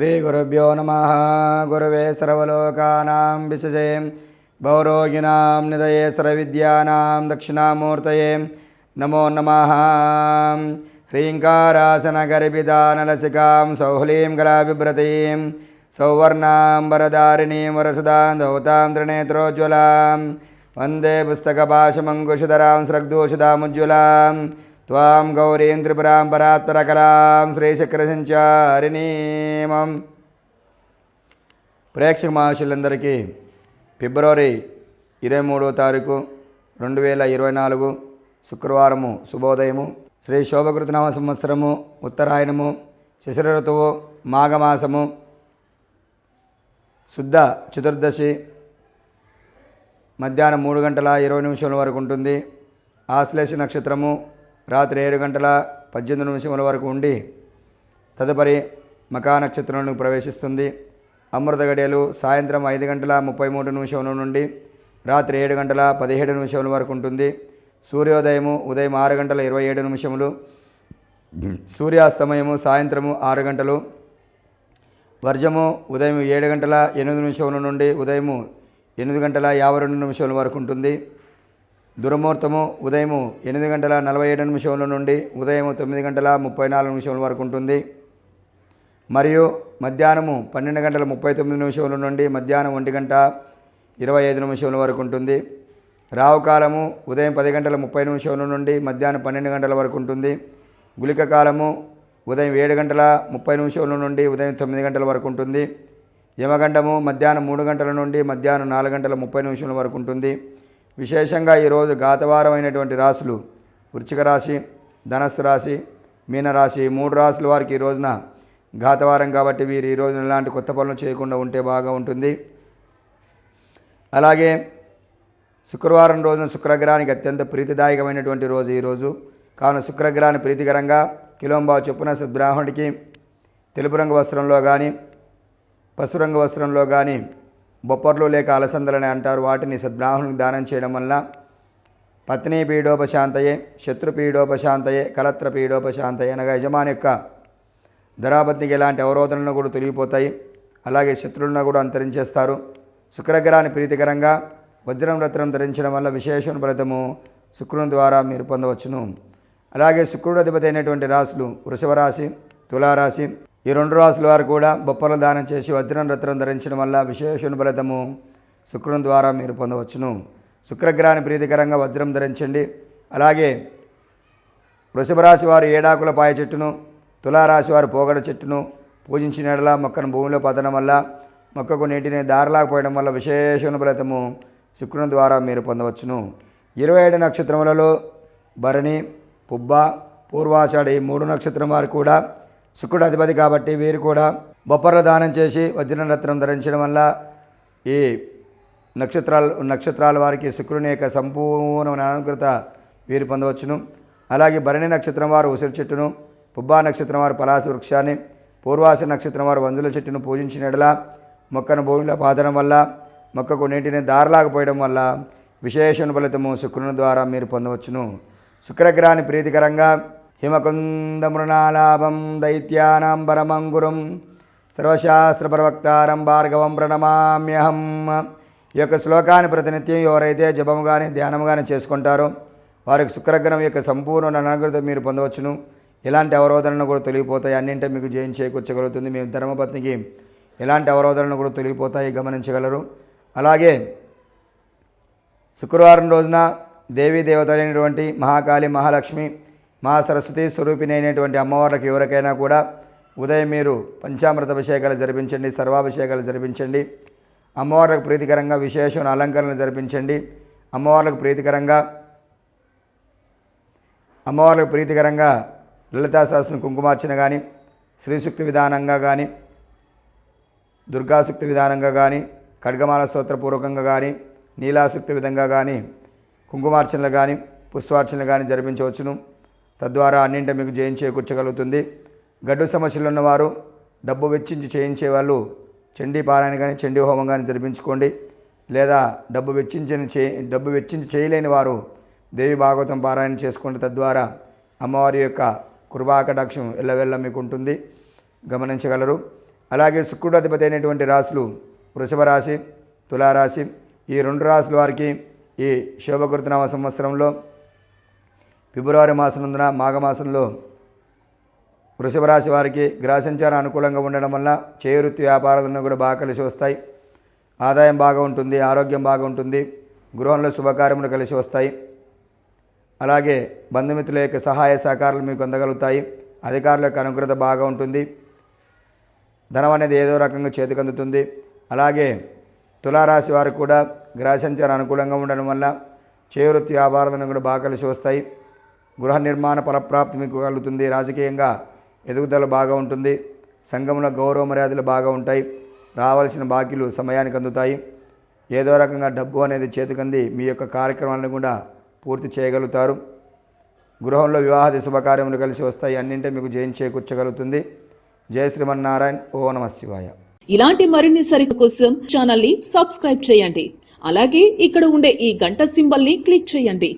श्रीगुरुभ्यो नमः गुरवे सर्वलोकानां विशजे भवरोगिणां निधये सर्वविद्यानां दक्षिणामूर्तये नमो नमः ह्रीङ्कारासनगर्भिदानलसिकां सौहलीं गलाबिभ्रतीं सौवर्णां वरदारिणीं वरसुदां धौतां त्रिनेत्रोज्ज्वलां वन्दे पुस्तकपाशमङ्कुशधरां स्रग्दोषदामुज्ज्वलां త్వాం గౌరీం త్రిపురాం పరాత్పరకరాం శ్రీశక్రసంచారిణీమం ప్రేక్షక మహర్షులందరికీ ఫిబ్రవరి ఇరవై మూడో తారీఖు రెండు వేల ఇరవై నాలుగు శుక్రవారము శుభోదయము. శ్రీ శోభకృతనామ సంవత్సరము ఉత్తరాయణము శిశిర ఋతువు మాఘమాసము శుద్ధ చతుర్దశి మధ్యాహ్నం మూడు గంటల ఇరవై నిమిషాల వరకు ఉంటుంది. ఆశ్లేష నక్షత్రము రాత్రి ఏడు గంటల పద్దెనిమిది నిమిషముల వరకు ఉండి తదుపరి మకా నక్షత్రంలో ప్రవేశిస్తుంది. అమృత గడియలు సాయంత్రం ఐదు గంటల ముప్పై మూడు నిమిషముల నుండి రాత్రి ఏడు గంటల పదిహేడు నిమిషముల వరకు ఉంటుంది. సూర్యోదయము ఉదయం ఆరు గంటల ఇరవై ఏడు నిమిషములు సూర్యాస్తమయము సాయంత్రము ఆరు గంటలు వర్జము ఉదయం ఏడు గంటల ఎనిమిది నిమిషముల నుండి ఉదయము ఎనిమిది గంటల యాభై రెండు నిమిషముల వరకు ఉంటుంది. దుర్ముహూర్తము ఉదయము ఎనిమిది గంటల నలభై ఏడు నిమిషముల నుండి ఉదయం తొమ్మిది గంటల ముప్పై నాలుగు నిమిషముల వరకు ఉంటుంది. మరియు మధ్యాహ్నము పన్నెండు గంటల ముప్పై తొమ్మిది నిమిషముల నుండి మధ్యాహ్నం ఒంటి గంట ఇరవై ఐదు నిమిషముల వరకు ఉంటుంది. రావు కాలము ఉదయం పది గంటల ముప్పై నిమిషముల నుండి మధ్యాహ్నం పన్నెండు గంటల వరకు ఉంటుంది. గుళిక కాలము ఉదయం ఏడు గంటల ముప్పై నిమిషముల నుండి ఉదయం తొమ్మిది గంటల వరకు ఉంటుంది. యమగండము మధ్యాహ్నం మూడు గంటల నుండి మధ్యాహ్నం నాలుగు గంటల ముప్పై నిమిషముల వరకు ఉంటుంది. విశేషంగా ఈరోజు గాతవారమైనటువంటి రాశులు వృచ్చిక రాశి ధనస్సు రాశి మీనరాశి మూడు రాశుల వారికి ఈ రోజున ఘాతవారం కాబట్టి వీరు ఈ రోజున ఎలాంటి కొత్త పనులు చేయకుండా ఉంటే బాగా ఉంటుంది. అలాగే శుక్రవారం రోజున శుక్రగ్రహానికి అత్యంత ప్రీతిదాయకమైనటువంటి రోజు ఈరోజు కావున శుక్రగ్రహాన్ని ప్రీతికరంగా కిలోంబావు చొప్పున సద్బ్రాహ్మణుడికి తెలుపు రంగు వస్త్రంలో కానీ పసుపు రంగు వస్త్రంలో కానీ బొప్పర్లు లేక అలసందలని అంటారు. వాటిని సద్బ్రాహ్మణునికి దానం చేయడం వల్ల పత్ని పీడోపశాంతయే శత్రు పీడోపశాంతయే కలత్ర పీడోపశాంతయే అనగా యజమాని యొక్క ధరాపత్నికి ఎలాంటి అవరోధనలు కూడా తొలగిపోతాయి. అలాగే శత్రువులను కూడా అంతరించేస్తారు. శుక్రగ్రహాన్ని ప్రీతికరంగా వజ్రం రత్నం ధరించడం వల్ల విశేషణ ఫలితము శుక్రుని ద్వారా మీరు పొందవచ్చును. అలాగే శుక్రుడు అధిపతి అయినటువంటి రాశులు వృషభ రాశి తులారాశి ఈ రెండు రాశుల వారు కూడా బొప్పలు దానం చేసి వజ్రం రత్నం ధరించడం వల్ల విశేషణ ఫలితము శుక్రుని ద్వారా మీరు పొందవచ్చును. శుక్రగ్రహాన్ని ప్రీతికరంగా వజ్రం ధరించండి. అలాగే వృషభ రాశి వారు ఏడాకుల పాయ చెట్టును తులారాశి వారు పోగడ చెట్టును పూజించిన ఎడల మొక్కను భూమిలో పదడం వల్ల మొక్కకు నీటిని దారలాకపోయడం వల్ల విశేషణ ఫలితము శుక్రుని ద్వారా మీరు పొందవచ్చును. ఇరవై ఏడు నక్షత్రములలో భరణి పుబ్బ పూర్వాషాఢి ఈ మూడు నక్షత్రం వారు కూడా శుక్రుడు అధిపతి కాబట్టి వీరు కూడా బొప్పర్ల దానం చేసి వజ్రరత్నం ధరించడం వల్ల ఈ నక్షత్రాలు నక్షత్రాల వారికి శుక్రుని యొక్క సంపూర్ణమైన అనుకృత వీరు పొందవచ్చును. అలాగే భరణి నక్షత్రం వారు ఉసిరి చెట్టును పుబ్బా నక్షత్రం వారు పలాస వృక్షాన్ని పూర్వాస నక్షత్రం వారు వంజుల చెట్టును పూజించినడల మొక్కను భూమిలో పాదడం వల్ల మొక్కకు నీటిని దారలాగపోయడం వల్ల విశేషణ ఫలితము శుక్రుని ద్వారా మీరు పొందవచ్చును. శుక్రగ్రహాన్ని ప్రీతికరంగా హిమకుందమృణాలాభం దైత్యానాం పరమంగురం సర్వశాస్త్ర ప్రవక్తారం భార్గవం ప్రణమామ్యహం. ఈ యొక్క శ్లోకాన్ని ప్రతినిత్యం ఎవరైతే జపము కానీ ధ్యానం కానీ చేసుకుంటారో వారికి శుక్రగ్రహం యొక్క సంపూర్ణ అనుగ్రత మీరు పొందవచ్చును. ఎలాంటి అవరోధనలు కూడా తొలగిపోతాయి. అన్నింటి మీకు జయం చేకూర్చగలుగుతుంది. మేము ధర్మపత్నికి ఎలాంటి అవరోధనలు కూడా తొలగిపోతాయి గమనించగలరు. అలాగే శుక్రవారం రోజున దేవీ దేవత అయినటువంటి మహాకాళి మహాలక్ష్మి మహాసరస్వతి స్వరూపిణి అయినటువంటి అమ్మవార్లకు ఎవరికైనా కూడా ఉదయం మీరు పంచామృత అభిషేకాలు జరిపించండి సర్వాభిషేకాలు జరిపించండి. అమ్మవార్లకు ప్రీతికరంగా విశేషమైన అలంకరణలు జరిపించండి. అమ్మవార్లకు ప్రీతికరంగా అమ్మవార్లకు ప్రీతికరంగా లలితాశాస్త్రం కుంకుమార్చన కానీ శ్రీశుక్తి విధానంగా కానీ దుర్గాశుక్తి విధానంగా కానీ ఖడ్గమాల స్తోత్రపూర్వకంగా కానీ నీలాశుక్తి విధంగా కానీ కుంకుమార్చనలు కానీ పుష్పార్చనలు కానీ జరిపించవచ్చును. తద్వారా అన్నింటి మీకు జయం చేకూర్చగలుగుతుంది గడ్డు సమస్యలు ఉన్నవారు డబ్బు వెచ్చించి చేయించే వాళ్ళు చండీ పారాయణ కానీ చండీ హోమం కానీ జరిపించుకోండి. లేదా డబ్బు వెచ్చించని చే డబ్బు వెచ్చించి చేయలేని వారు దేవి భాగవతం పారాయణ చేసుకోండి. తద్వారా అమ్మవారి యొక్క కృపాకటాక్షం ఎల్లవెల్ల మీకు ఉంటుంది. గమనించగలరు. అలాగే శుక్రుడు అధిపతి అయినటువంటి రాశులు వృషభ రాశి తులారాశి. ఈ రెండు రాశుల వారికి ఈ శోభకృతనామ సంవత్సరంలో ఫిబ్రవరి మాసనందున మాఘమాసంలో వృషభ రాశి వారికి గ్రాసంచారం అనుకూలంగా ఉండడం వల్ల చేవృత్తి వ్యాపారాలను కూడా బాగా కలిసి వస్తాయి. ఆదాయం బాగా ఉంటుంది ఆరోగ్యం బాగా ఉంటుంది గృహంలో శుభకార్యములు కలిసి వస్తాయి. అలాగే బంధుమిత్రుల యొక్క సహాయ సహకారాలు మీకు అందగలుగుతాయి. అధికారుల యొక్క అనుగ్రత బాగా ఉంటుంది. ధనం అనేది ఏదో రకంగా చేతికి అందుతుంది అలాగే తులారాశి వారికి కూడా గ్రహసంచారం అనుకూలంగా ఉండడం వల్ల చేవృత్తి వ్యాపారాలను కూడా బాగా కలిసి వస్తాయి. గృహ నిర్మాణ ఫలప్రాప్తి మీకు కలుగుతుంది. రాజకీయంగా ఎదుగుదల బాగా ఉంటుంది. సంఘంలో గౌరవ మర్యాదలు బాగా ఉంటాయి. రావాల్సిన బాకీలు సమయానికి అందుతాయి. ఏదో రకంగా డబ్బు అనేది చేతికంది మీ యొక్క కార్యక్రమాలను కూడా పూర్తి చేయగలుగుతారు. గృహంలో వివాహ శుభకార్యములు కలిసి వస్తాయి. అన్నింటే మీకు జయం చేకూర్చగలుగుతుంది. జయ శ్రీమన్నారాయణ. ఓ నమ శివాయ. ఇలాంటి మరిన్ని సరికు కోసం ఛానల్ని సబ్స్క్రైబ్ చేయండి. అలాగే ఇక్కడ ఉండే ఈ గంట సింబల్ని క్లిక్ చేయండి.